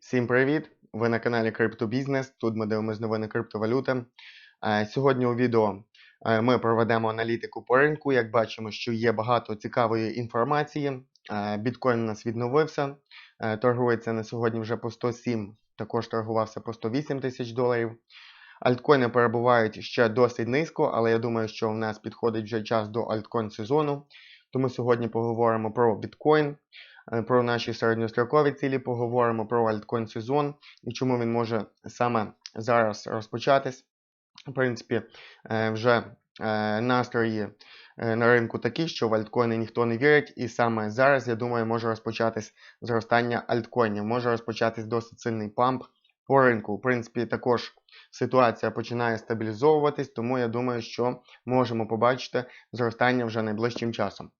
Всім привіт! Ви на каналі Криптобізнес. Тут ми дивимося новини криптовалюти. Сьогодні у відео ми проведемо аналітику по ринку. Як бачимо, що є багато цікавої інформації. Біткоін у нас відновився. Торгується на сьогодні вже по 107, також торгувався по 108 тисяч доларів. Альткоїни перебувають ще досить низько, але я думаю, що в нас підходить вже час до альткоін сезону. Тому сьогодні поговоримо про біткоін, про наші середньострокові цілі, поговоримо про альткоін сезон і чому він може саме зараз розпочатись. В принципі, е, вже е, настрої е, на ринку такі, що в альткоїни ніхто не вірить, і саме зараз, я думаю, може розпочатись зростання альткоїнів, може розпочатись досить сильний памп по ринку. В принципі, також ситуація починає стабілізовуватись, тому я думаю, що можемо побачити зростання вже найближчим часом.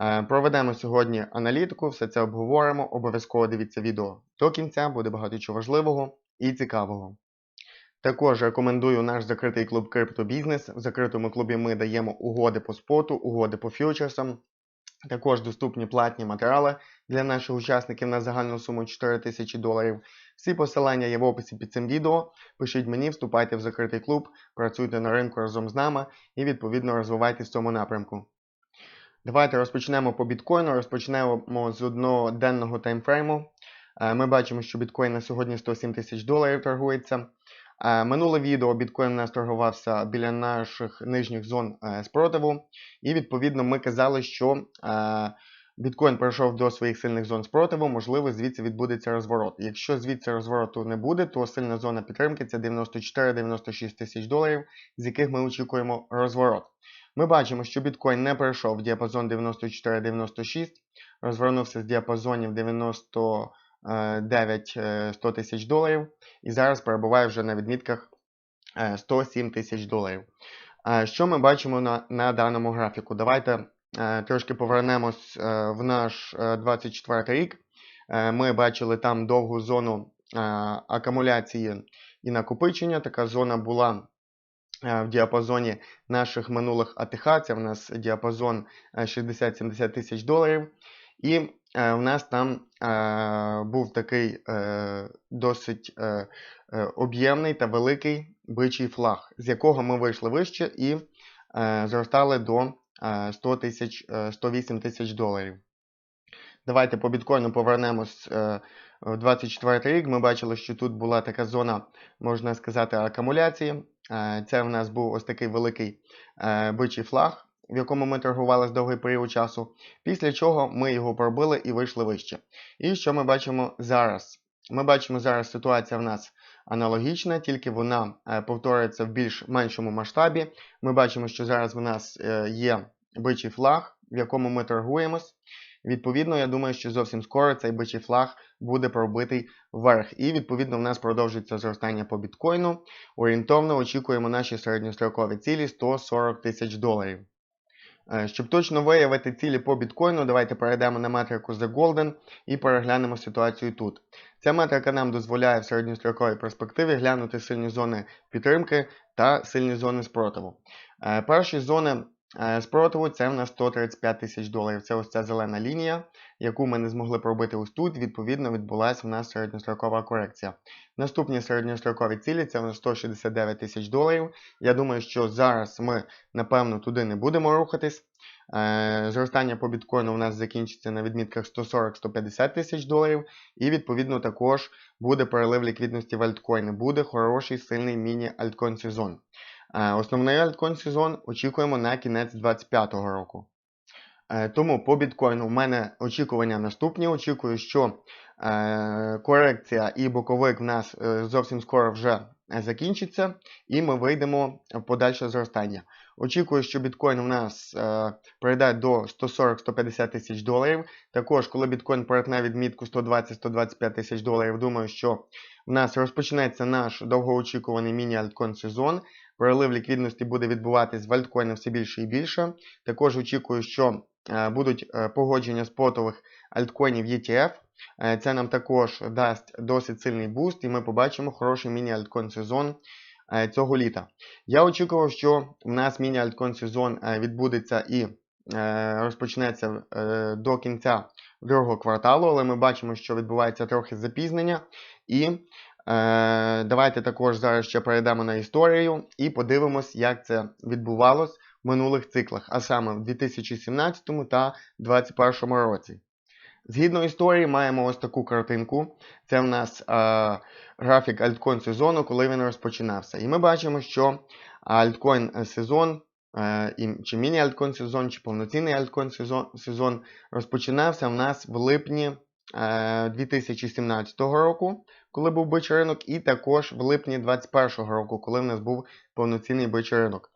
Е, Проведемо сьогодні аналітику, все це обговоримо. Обов'язково дивіться відео до кінця, буде багато чого важливого і цікавого. Також рекомендую наш закритий клуб Криптобізнес. В закритому клубі ми даємо угоди по споту, угоди по фьючерсам. Також доступні платні матеріали для наших учасників на загальну суму 4 тисячі доларів. Всі посилання є в описі під цим відео. Пишіть мені, вступайте в закритий клуб, працюйте на ринку разом з нами і відповідно розвивайтесь в цьому напрямку. Давайте розпочнемо по біткоїну. Розпочнемо з одноденного таймфрейму. Е, Ми бачимо, що біткоін на сьогодні 107 тисяч доларів торгується. Е, Минуле відео біткоін у нас торгувався біля наших нижніх зон е, спротиву. І відповідно ми казали, що біткоін пройшов до своїх сильних зон спротиву, можливо, звідси відбудеться розворот. Якщо звідси розвороту не буде, то сильна зона підтримки це 94-96 тисяч доларів, з яких ми очікуємо розворот. Ми бачимо, що біткоін не пройшов в діапазон 94-96, розвернувся з діапазонів 99-100 тисяч доларів і зараз перебуває вже на відмітках е, 107 тисяч доларів. Е, Що ми бачимо на, на даному графіку? Давайте е, трошки повернемось е, в наш е, 24 рік. Е, Ми бачили там довгу зону е, акумуляції і накопичення. Така зона була е, в діапазоні наших минулих АТХ. Це в нас діапазон е, 60-70 тисяч доларів. І е, в нас там е, був такий е, досить е, е, об'ємний та великий бичий флаг, з якого ми вийшли вище і е, зростали до е, 100 тисяч, е, 108 тисяч доларів. Давайте по біткоїну повернемось е, в 24 рік. Ми бачили, що тут була така зона, можна сказати, акумуляції. Е, Це в нас був ось такий великий е, бичий флаг, в якому ми торгували з довгий період часу. Після чого ми його пробили і вийшли вище. І що ми бачимо зараз? Ми бачимо зараз ситуація в нас аналогічна, тільки вона е, повторюється в більш меншому масштабі. Ми бачимо, що зараз в нас е, є бичий флаг, в якому ми торгуємось. Відповідно, я думаю, що зовсім скоро цей бичий флаг буде пробитий вверх. І відповідно в нас продовжується зростання по біткоїну. Орієнтовно очікуємо наші середньострокові цілі 140 тисяч доларів. Е, Щоб точно виявити цілі по біткоїну, давайте перейдемо на метрику The Golden і переглянемо ситуацію тут. Ця метрика нам дозволяє в середньостроковій перспективі глянути сильні зони підтримки та сильні зони спротиву. Е, Перші зони спротиву це в нас 135 тисяч доларів. Це ось ця зелена лінія, яку ми не змогли пробити ось тут. Відповідно, відбулася в нас середньострокова корекція. Наступні середньострокові цілі це в нас 169 тисяч доларів. Я думаю, що зараз ми, напевно, туди не будемо рухатись. Е, Зростання по біткоїну у нас закінчиться на відмітках 140-150 тисяч доларів. І відповідно також буде перелив ліквідності в альткоїни. Буде хороший сильний міні-альткоін сезон. Е, Основний альткоін сезон очікуємо на кінець 2025 року. Е, Тому по біткоїну в мене очікування наступні. Очікую, що е, корекція і боковик в нас зовсім скоро вже закінчиться, і ми вийдемо в подальше зростання. Очікую, що біткоін у нас прийде до 140-150 тисяч доларів. Також, коли біткоін перетне відмітку 120-125 тисяч доларів, думаю, що в нас розпочнеться наш довгоочікуваний міні-альткоін сезон. Перелив ліквідності буде відбуватись в альткоїни все більше і більше. Також очікую, що е, будуть е, погодження спотових альткоїнів ETF. Е, Це нам також дасть досить сильний буст, і ми побачимо хороший міні-альткоін сезон цього літа. Я очікував, що в нас міні-альткоін сезон відбудеться і розпочнеться до кінця другого кварталу, але ми бачимо, що відбувається трохи запізнення. І давайте також зараз ще перейдемо на історію і подивимось, як це відбувалось в минулих циклах, а саме в 2017 та 2021 році. Згідно історії, маємо ось таку картинку. Це в нас е, графік альткоін сезону, коли він розпочинався. І ми бачимо, що альткоін сезон, е, чи міні-альткоін сезон, чи повноцінний альткоін сезон, сезон розпочинався в нас в липні е, 2017 року, коли був бичий ринок, і також в липні 2021 року, коли в нас був повноцінний бичий ринок.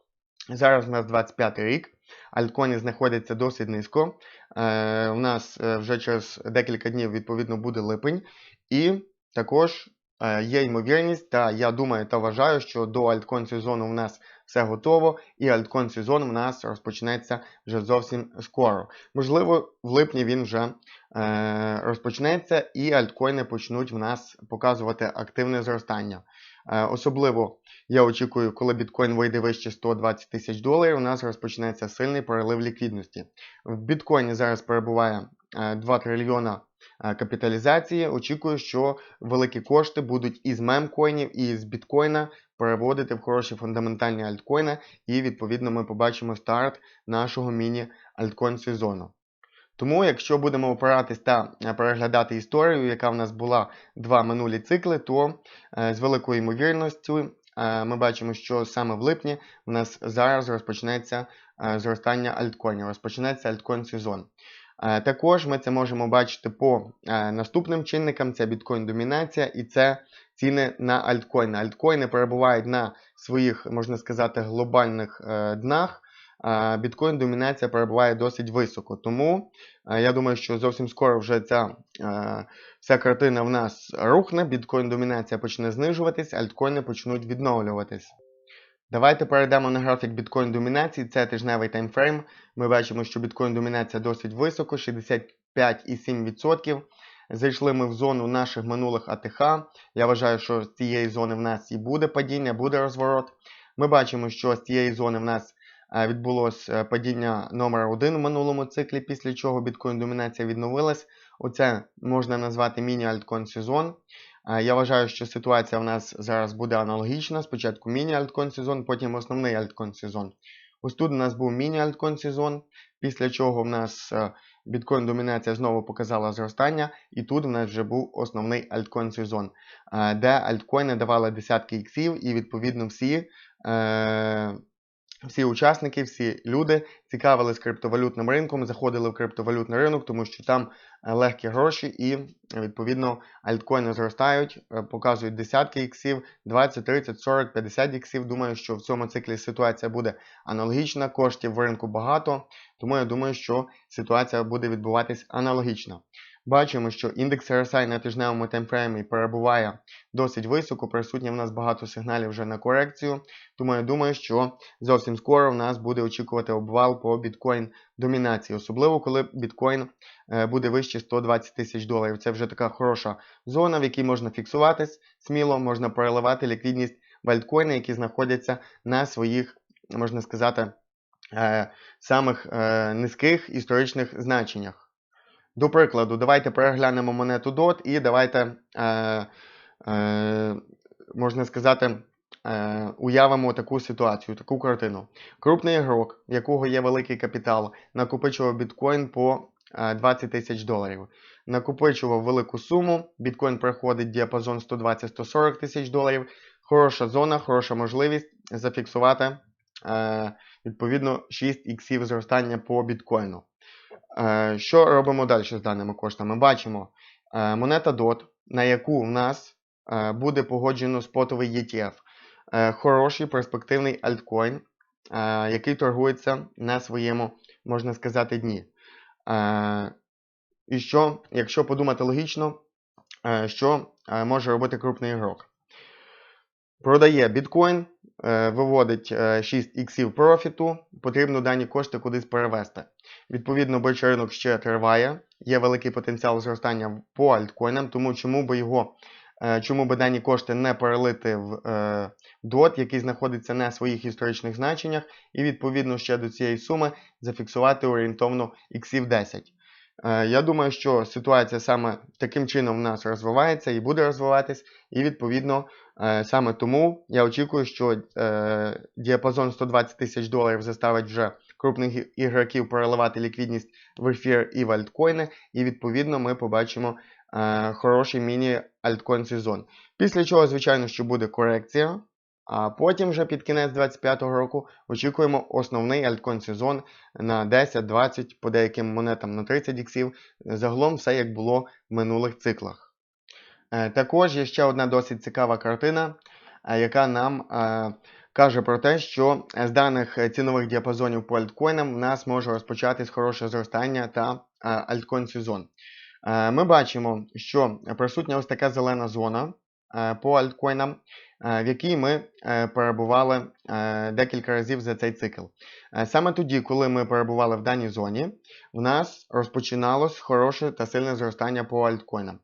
Зараз у нас 25 рік, альтконі знаходяться досить низько. Е, У нас е, вже через декілька днів, відповідно, буде липень. І також е, є ймовірність, та я думаю та вважаю, що до альткоін сезону у нас все готово, і альткоін сезон у нас розпочнеться вже зовсім скоро. Можливо, в липні він вже е, розпочнеться, і альткоїни почнуть в нас показувати активне зростання. Е, особливо я очікую, коли біткоін вийде вище 120 тисяч доларів, у нас розпочнеться сильний перелив ліквідності. В біткоїні зараз перебуває 2 е, трильйона е, капіталізації. Очікую, що великі кошти будуть із мемкоїнів, і з біткоїна переводити в хороші фундаментальні альткоїни, і відповідно ми побачимо старт нашого міні-альткоін сезону. Тому, якщо будемо опиратись та е, переглядати історію, яка в нас була два минулі цикли, то е, з великою ймовірністю е, ми бачимо, що саме в липні у нас зараз розпочнеться зростання альткоїнів, розпочнеться альткоін сезон. Також ми це можемо бачити по наступним чинникам: це біткоін-домінація і це ціни на альткоїни. Альткоїни перебувають на своїх, можна сказати, глобальних днах біткоін домінація перебуває досить високо. Тому я думаю, що зовсім скоро вже ця вся картина в нас рухне, біткоін домінація почне знижуватись, альткоїни почнуть відновлюватись. Давайте перейдемо на графік біткоін домінації, це тижневий таймфрейм. Ми бачимо, що біткоін домінація досить високо, 65,7%. Зайшли ми в зону наших минулих АТХ. Я вважаю, що з цієї зони в нас і буде падіння, буде розворот. Ми бачимо, що з цієї зони в нас Е, відбулося е, падіння номер 1 в минулому циклі, після чого біткоін-домінація відновилась. Оце можна назвати міні-альткоін сезон. Е, я вважаю, що ситуація в нас зараз буде аналогічна. Спочатку міні-альткоін сезон, потім основний альткоін сезон. Ось тут у нас був міні-альткоін сезон, після чого в нас біткоін-домінація знову показала зростання, і тут у нас вже був основний альткоін сезон, де альткоїни давали десятки іксів, і відповідно всі. Всі учасники, всі люди цікавились криптовалютним ринком, заходили в криптовалютний ринок, тому що там е, легкі гроші і, відповідно, альткоїни зростають, е, показують десятки іксів, 20, 30, 40, 50 іксів. Думаю, що в цьому циклі ситуація буде аналогічна, коштів в ринку багато, тому я думаю, що ситуація буде відбуватись аналогічно. Бачимо, що індекс RSI на тижневому таймфреймі перебуває досить високо, присутнє в нас багато сигналів вже на корекцію. Тому я думаю, що зовсім скоро в нас буде очікувати обвал по біткоін домінації, особливо коли біткоін е, буде вище 120 тисяч доларів. Це вже така хороша зона, в якій можна фіксуватись сміло, можна переливати ліквідність в альткоїни, які знаходяться на своїх, можна сказати, е, самих е, низьких історичних значеннях. До прикладу, давайте переглянемо монету DOT і давайте, е, е, можна сказати, е, уявимо таку ситуацію, таку картину. Крупний ігрок, в якого є великий капітал, накопичував біткоін по 20 е, тисяч доларів. Накопичував велику суму, біткоін проходить діапазон 120-140 тисяч доларів. Хороша зона, хороша можливість зафіксувати е, відповідно 6 іксів зростання по біткоїну. Е, що робимо далі з даними коштами? Бачимо е, монета DOT, на яку в нас е, буде погоджено спотовий ETF. Хороший перспективний альткоін, який торгується на своєму, можна сказати, дні. І що, якщо подумати логічно, що може робити крупний ігрок? Продає біткоін, виводить 6 е, іксів профіту, потрібно дані кошти кудись перевести. Відповідно, бичий ринок ще триває, є великий потенціал зростання по альткоїнам, тому чому би його е, чому би дані кошти не перелити в е, DOT, який знаходиться на своїх історичних значеннях, і відповідно ще до цієї суми зафіксувати орієнтовно іксів 10. Е, Я думаю, що ситуація саме таким чином в нас розвивається і буде розвиватись, і відповідно е, саме тому я очікую, що е, діапазон 120 тисяч доларів заставить вже крупних ігроків переливати ліквідність в ефір і в альткоїни, і відповідно ми побачимо е, хороший міні-альткоін сезон. Після чого, звичайно, що буде корекція. А потім вже під кінець 2025 року очікуємо основний альткоін сезон на 10, 20, по деяким монетам на 30 іксів. Загалом все як було в минулих циклах. Е, Також є ще одна досить цікава картина, е, яка нам е, каже про те, що з даних цінових діапазонів по альткоїнам в нас може розпочатись хороше зростання та альткоін сезон. Ми бачимо, що присутня ось така зелена зона по альткоїнам, в якій ми перебували декілька разів за цей цикл. Саме тоді, коли ми перебували в даній зоні, в нас розпочиналось хороше та сильне зростання по альткоїнам.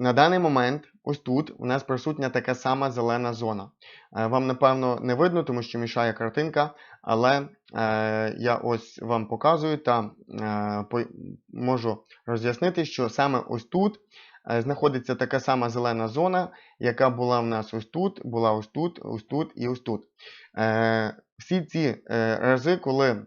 На даний момент, ось тут, у нас присутня така сама зелена зона. Е, Вам, напевно, не видно, тому що мішає картинка, але е, я ось вам показую та е, можу роз'яснити, що саме ось тут знаходиться така сама зелена зона, яка була в нас ось тут, була ось тут, ось тут і ось тут. Всі ці рази, коли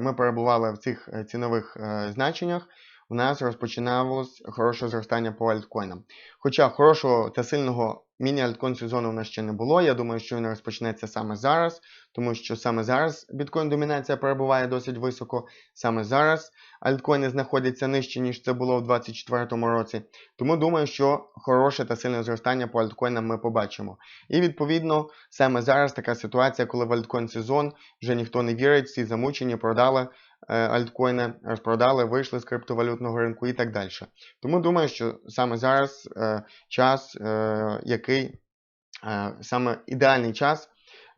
ми перебували в цих цінових значеннях, у нас розпочиналось хороше зростання по альткоїнам. Хоча хорошого та сильного міні-альткоін сезону у нас ще не було. Я думаю, що він розпочнеться саме зараз, тому що саме зараз біткоін домінація перебуває досить високо. Саме зараз альткоїни знаходяться нижче, ніж це було в 2024 році. Тому думаю, що хороше та сильне зростання по альткоїнам ми побачимо. І відповідно саме зараз така ситуація, коли в альткоін сезон вже ніхто не вірить, всі замучені, продали альткоїни, розпродали, вийшли з криптовалютного ринку і так далі. Тому думаю, що саме зараз е, час, е, який е, саме ідеальний час,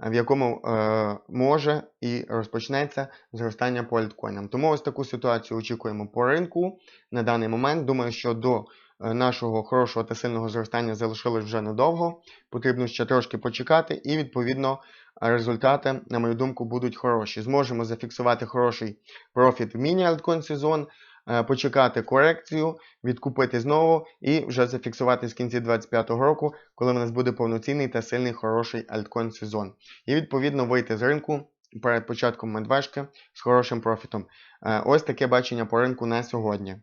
е, в якому е, може і розпочнеться зростання по альткоїнам. Тому ось таку ситуацію очікуємо по ринку на даний момент. Думаю, що до е, нашого хорошого та сильного зростання залишилось вже недовго. Потрібно ще трошки почекати, і відповідно результати, на мою думку, будуть хороші. Зможемо зафіксувати хороший профіт в міні-альткоін сезон, е, почекати корекцію, відкупити знову і вже зафіксувати з кінці 2025 року, коли в нас буде повноцінний та сильний хороший альткоін сезон. І відповідно вийти з ринку перед початком медвежки з хорошим профітом. Е, Ось таке бачення по ринку на сьогодні.